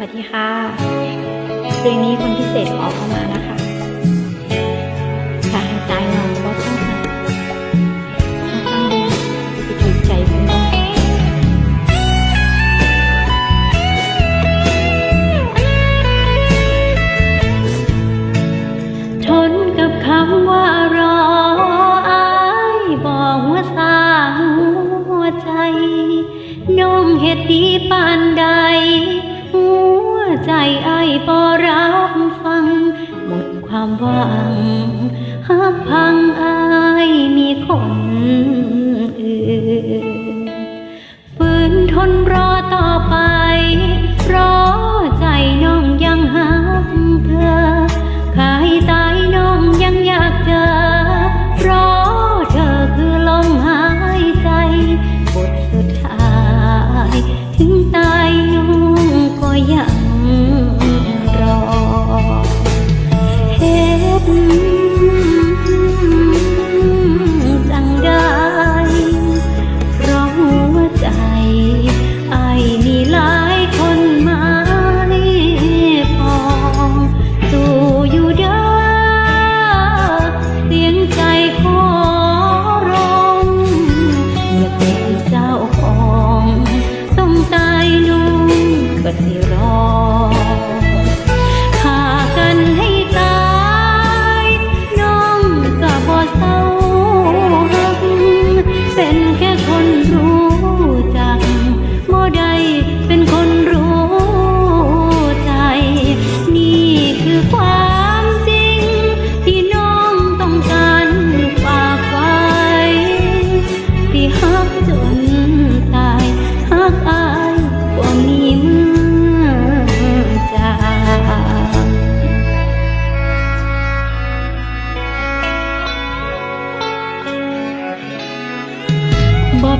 วัสดีค่ะ เพลงนี้คนพิเศษขอเข้ามานะคะอยากใารตายนอนว่าช่างหนักข้างดีไปถูกใจคุณบ้างทนกับคำว่ารออาบอกว่าสร้างหัวใจ น้องเหตุดีปานใด ใจไอ้พอรับฟัง หมดความหวังหากพังไอามีคน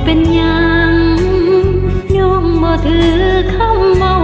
เป็นยังยอมบ่ถือคำบ่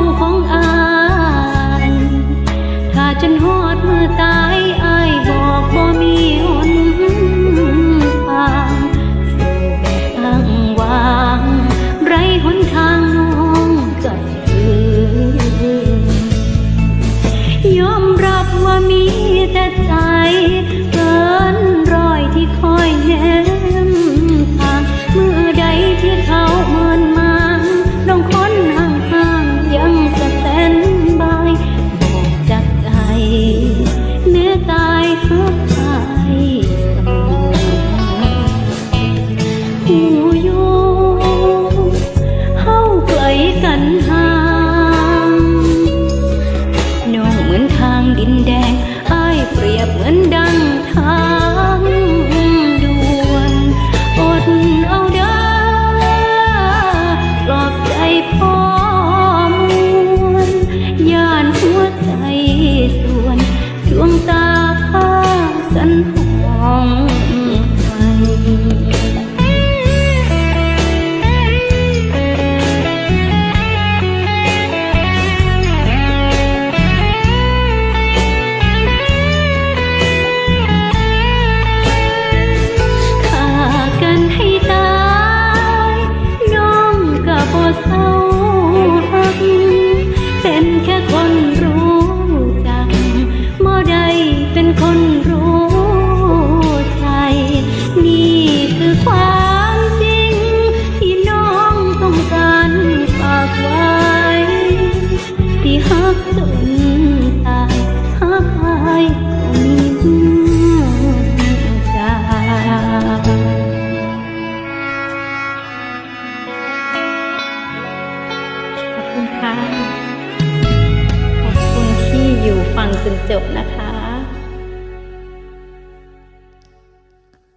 คุณคะขอบคุณที่อยู่ฟังจนจบนะคะ